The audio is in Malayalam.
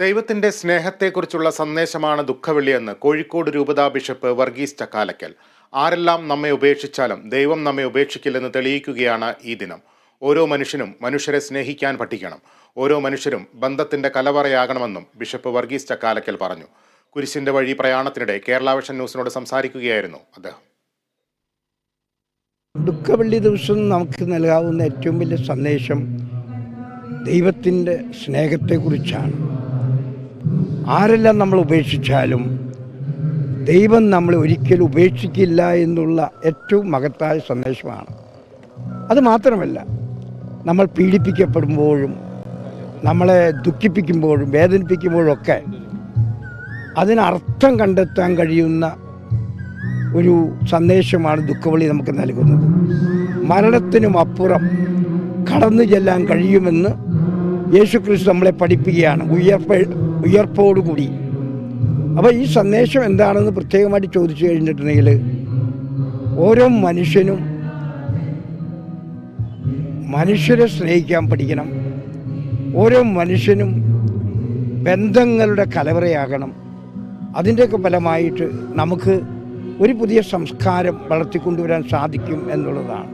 ദൈവത്തിന്റെ സ്നേഹത്തെക്കുറിച്ചുള്ള സന്ദേശമാണ് ദുഃഖവെള്ളിയെന്ന് കോഴിക്കോട് രൂപതാ ബിഷപ്പ് വർഗീസ് ചക്കാലക്കൽ. ആരെല്ലാം നമ്മെ ഉപേക്ഷിച്ചാലും ദൈവം നമ്മെ ഉപേക്ഷിക്കില്ലെന്ന് തെളിയിക്കുകയാണ് ഈ ദിനം. ഓരോ മനുഷ്യനും മനുഷ്യരെ സ്നേഹിക്കാൻ പഠിക്കണം. ഓരോ മനുഷ്യരും ബന്ധത്തിന്റെ കലവറയാകണമെന്നും ബിഷപ്പ് വർഗീസ് ചക്കാലക്കൽ പറഞ്ഞു. കുരിശിന്റെ വഴി പ്രയാണത്തിനിടെ കേരള വിഷൻ ന്യൂസിനോട് സംസാരിക്കുകയായിരുന്നു അദ്ദേഹം. ദുഃഖവെള്ളി ദിവസം നമുക്ക് നൽകാവുന്ന ഏറ്റവും വലിയ സന്ദേശം ദൈവത്തിന്റെ സ്നേഹത്തെക്കുറിച്ചാണ്. ആരെല്ലാം നമ്മൾ ഉപേക്ഷിച്ചാലും ദൈവം നമ്മളെ ഒരിക്കലും ഉപേക്ഷിക്കില്ല എന്നുള്ള ഏറ്റവും മഹത്തായ സന്ദേശമാണ്. അത് മാത്രമല്ല നമ്മൾ പീഡിപ്പിക്കപ്പെടുമ്പോഴും നമ്മളെ ദുഃഖിപ്പിക്കുമ്പോഴും വേദനിപ്പിക്കുമ്പോഴൊക്കെ അതിനർത്ഥം കണ്ടെത്താൻ കഴിയുന്ന ഒരു സന്ദേശമാണ് ദുഃഖവളി നമുക്ക് നൽകുന്നത്. മരണത്തിനും അപ്പുറം കടന്നു ചെല്ലാൻ കഴിയുമെന്ന് യേശുക്രിസ്തു നമ്മളെ പഠിപ്പിക്കുകയാണ്. ഉയർപ്പ് ഉയർപ്പോടുകൂടി അപ്പോൾ ഈ സന്ദേശം എന്താണെന്ന് പ്രത്യേകമായിട്ട് ചോദിച്ചു കഴിഞ്ഞിട്ടുണ്ടെങ്കിൽ ഓരോ മനുഷ്യനും മനുഷ്യരെ സ്നേഹിക്കാൻ പഠിക്കണം. ഓരോ മനുഷ്യനും ബന്ധങ്ങളുടെ കലവറയാകണം. അതിന്റെയൊക്കെ ഫലമായിട്ട് നമുക്ക് ഒരു പുതിയ സംസ്കാരം വളർത്തിക്കൊണ്ടുവരാൻ സാധിക്കും എന്നുള്ളതാണ്.